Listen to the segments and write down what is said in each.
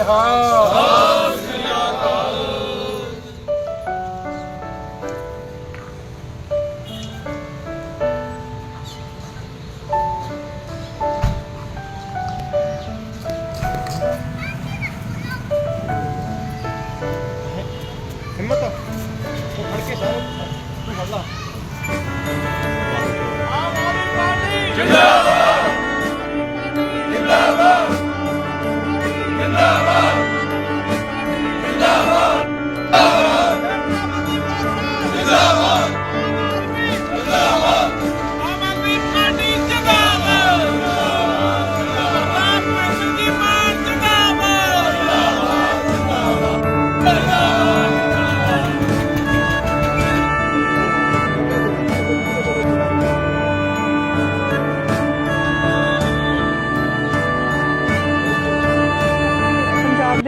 ਨਿਹਾਲ ਹਿੰਮਤ ਉਹ ਫੜ ਕੇ ਸਾਰਾ ਤੂੰ ਫੜ ਲਾ ਆਮ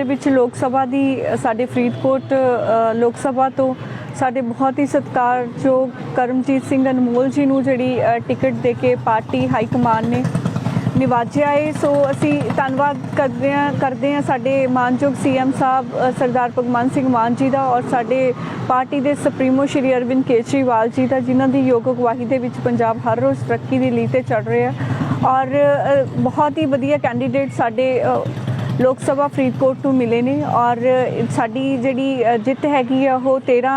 ਦੇ ਵਿੱਚ ਲੋਕ ਸਭਾ ਦੀ ਸਾਡੇ ਫਰੀਦਕੋਟ ਲੋਕ ਸਭਾ ਤੋਂ ਸਾਡੇ ਬਹੁਤ ਹੀ ਸਤਿਕਾਰਯੋਗ ਕਰਮਜੀਤ ਸਿੰਘ ਅਨਮੋਲ ਜੀ ਨੂੰ ਜਿਹੜੀ ਟਿਕਟ ਦੇ ਕੇ ਪਾਰਟੀ ਹਾਈ ਕਮਾਨ ਨੇ ਨਿਵਾਜਿਆ ਏ। ਸੋ ਅਸੀਂ ਧੰਨਵਾਦ ਕਰਦੇ ਹਾਂ ਕਰਦੇ ਹਾਂ ਸਾਡੇ ਮਾਨਯੋਗ ਸੀਐਮ ਸਾਹਿਬ ਸਰਦਾਰ ਭਗਵੰਤ ਸਿੰਘ ਮਾਨ ਜੀ ਦਾ ਔਰ ਸਾਡੇ ਪਾਰਟੀ ਦੇ ਸੁਪਰੀਮੋ ਸ਼੍ਰੀ ਅਰਵਿੰਦ ਕੇਜਰੀਵਾਲ ਜੀ ਦਾ, ਜਿਨ੍ਹਾਂ ਦੀ ਯੋਗ ਅਗਵਾਈ ਦੇ ਵਿੱਚ ਪੰਜਾਬ ਹਰ ਰੋਜ਼ ਤਰੱਕੀ ਦੀ ਲੀਹ ਤੇ ਚੜ ਰਿਹਾ। ਔਰ ਬਹੁਤ ਹੀ ਵਧੀਆ ਕੈਂਡੀਡੇਟ ਸਾਡੇ ਲੋਕ ਸਭਾ ਫਰੀਦਕੋਟ ਤੋਂ ਮਿਲੇ ਨੇ ਔਰ ਸਾਡੀ ਜਿਹੜੀ ਜਿੱਤ ਹੈਗੀ ਆ, ਉਹ 13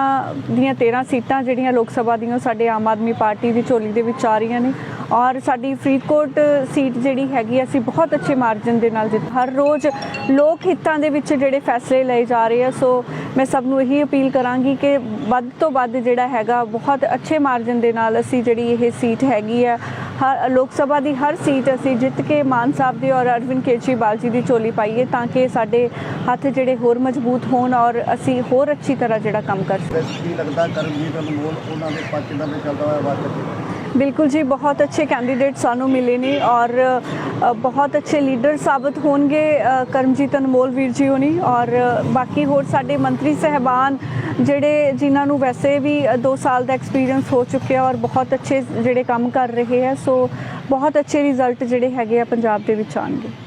ਦੀਆਂ 13 ਸੀਟਾਂ ਜਿਹੜੀਆਂ ਲੋਕ ਸਭਾ ਦੀਆਂ ਸਾਡੇ ਆਮ ਆਦਮੀ ਪਾਰਟੀ ਦੀ ਝੋਲੀ ਦੇ ਵਿੱਚ ਆ ਰਹੀਆਂ ਨੇ ਔਰ ਸਾਡੀ ਫਰੀਦਕੋਟ ਸੀਟ ਜਿਹੜੀ ਹੈਗੀ ਅਸੀਂ ਬਹੁਤ ਅੱਛੇ ਮਾਰਜਨ ਦੇ ਨਾਲ ਜਿੱਤ ਹਰ ਰੋਜ਼ ਲੋਕ ਹਿੱਤਾਂ ਦੇ ਵਿੱਚ ਜਿਹੜੇ ਫੈਸਲੇ ਲਏ ਜਾ ਰਹੇ ਆ, ਸੋ ਮੈਂ ਸਭ ਨੂੰ ਇਹੀ ਅਪੀਲ ਕਰਾਂਗੀ ਕਿ ਵੱਧ ਤੋਂ ਵੱਧ ਜਿਹੜਾ ਹੈਗਾ, ਬਹੁਤ ਅੱਛੇ ਮਾਰਜਨ ਦੇ ਨਾਲ ਅਸੀਂ ਜਿਹੜੀ ਇਹ ਸੀਟ ਹੈਗੀ ਆ ਹਰ ਲੋਕ ਸਭਾ ਦੀ ਹਰ ਸੀਟ ਅਸੀਂ ਜਿੱਤ ਕੇ ਮਾਨ ਸਾਹਿਬ ਦੀ ਔਰ ਅਰਵਿੰਦ ਕੇਜਰੀਵਾਲ ਜੀ ਦੀ ਝੋਲੀ ਪਾਈਏ ਤਾਂ ਕਿ ਸਾਡੇ ਹੱਥ ਜਿਹੜੇ ਹੋਰ ਮਜ਼ਬੂਤ ਹੋਣ ਔਰ ਅਸੀਂ ਹੋਰ ਅੱਛੀ ਤਰ੍ਹਾਂ ਜਿਹੜਾ ਕੰਮ ਕਰ ਸਕੀਏ। ਲੱਗਦਾ ਕਰਮਜੀਤ ਅਨਮੋਲ ਉਹਨਾਂ ਦੇ ਪੱਚ ਦਾ ਚੱਲਦਾ ਹੋਇਆ ਵਾਰ ਬਿਲਕੁਲ ਜੀ, ਬਹੁਤ ਅੱਛੇ ਕੈਂਡੀਡੇਟ ਸਾਨੂੰ ਮਿਲੇ ਨੇ ਔਰ ਬਹੁਤ ਅੱਛੇ ਲੀਡਰ ਸਾਬਤ ਹੋਣਗੇ ਕਰਮਜੀਤ ਅਨਮੋਲ ਵੀਰ ਜੀ ਹੋਣੀ ਔਰ ਬਾਕੀ ਹੋਰ ਸਾਡੇ ਮੰਤਰੀ ਸਹਿਬਾਨ ਜਿਹੜੇ ਜਿਨ੍ਹਾਂ ਨੂੰ ਵੈਸੇ ਵੀ 2 ਸਾਲ ਦਾ ਐਕਸਪੀਰੀਅੰਸ ਹੋ ਚੁੱਕਿਆ ਔਰ ਬਹੁਤ ਅੱਛੇ ਜਿਹੜੇ ਕੰਮ ਕਰ ਰਹੇ ਹੈ, ਸੋ ਬਹੁਤ ਅੱਛੇ ਰਿਜ਼ਲਟ ਜਿਹੜੇ ਹੈਗੇ ਆ ਪੰਜਾਬ ਦੇ ਵਿੱਚ ਆਣਗੇ